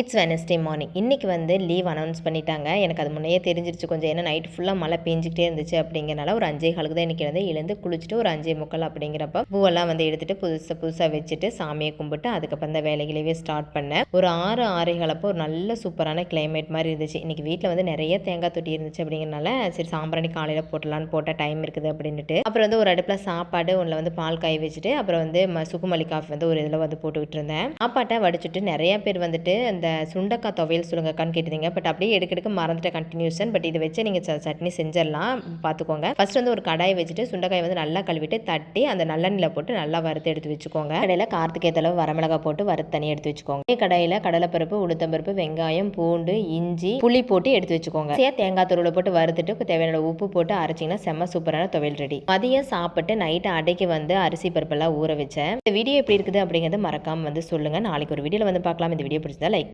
It's Wednesday morning இன்றைக்கி வந்து leave announce பண்ணிட்டாங்க. எனக்கு அது முன்னையே தெரிஞ்சிருச்சு. கொஞ்சம் ஏன்னா நைட் ஃபுல்லாக மழை பெஞ்சிக்கிட்டே இருந்துச்சு அப்படிங்கிறனால ஒரு அஞ்சே காலுக்கு தான் இன்றைக்கி வந்து எழுந்து குளிச்சுட்டு ஒரு அஞ்சே முக்கால் அப்படிங்கிறப்ப பூவெல்லாம் வந்து எடுத்துகிட்டு புதுசாக புதுசாக வச்சுட்டு சாமியை கும்பிட்டு அதுக்கப்புறம் அந்த வேலைகளையே ஸ்டார்ட் பண்ணேன். ஒரு ஆறு ஆறைகளப்போ ஒரு நல்ல சூப்பரான கிளைமேட் மாதிரி இருந்துச்சு. இன்றைக்கி வீட்டில் வந்து நிறைய தேங்காய் தொட்டி இருந்துச்சு அப்படிங்கிறனால சரி சாம்பிராணி காலையில் போட்டலான்னு போட்டால் டைம் இருக்குது அப்படின்ட்டு அப்புறம் வந்து ஒரு அடுப்பில் சாப்பாடு ஒன்றில் வந்து பால் காய வச்சுட்டு அப்புறம் வந்து சுக்குமல்லி காஃபி வந்து ஒரு இதில் வந்து போட்டுக்கிட்டு இருந்தேன். சாப்பாட்டை வடிச்சுட்டு நிறைய பேர் வந்துட்டு அந்த சுண்டக்காய் துவையல் சொல்லுங்கக்கான்னு கேட்டிருந்தீங்க. பட் அப்படியே எடுக்க எடுக்க மறந்துட்ட கண்டினியூஷன் பட் இதை வச்சு நீங்கள் சட்னி செஞ்சிடலாம். பார்த்துக்கோங்க. ஃபர்ஸ்ட் வந்து ஒரு கடாயை வச்சுட்டு சுண்டக்காய் வந்து நல்லா கழுவிட்டு தட்டி அந்த நல்லெண்ணில் போட்டு நல்லா வறுத்து எடுத்து வச்சுக்கோங்க. கடையில் காரத்துக்கு ஏற்ற அளவு வரமிளகாய் போட்டு வறுத்து தனியாக எடுத்து வச்சுக்கோங்க. கடையில் கடலைப்பருப்பு உளுத்தம்பருப்பு வெங்காயம் பூண்டு இஞ்சி புளி போட்டு எடுத்து வச்சுக்கோங்க. சே தேங்காய் துருவில் போட்டு வறுத்துட்டு தேவையான உப்பு போட்டு அரைச்சிங்கன்னா செம்ம சூப்பரான துவையல் ரெடி. மதியம் சாப்பிட்டு நைட்டு அடைக்கு வந்து அரிசி பருப்பெல்லாம் ஊற வச்சேன். இந்த வீடியோ எப்படி இருக்குது அப்படிங்கிறது மறக்காமல் வந்து சொல்லுங்கள் நாளைக்கு ஒரு வீடியோவில் வந்து பார்க்கலாம். இந்த வீடியோ பிடிச்சதா லைக்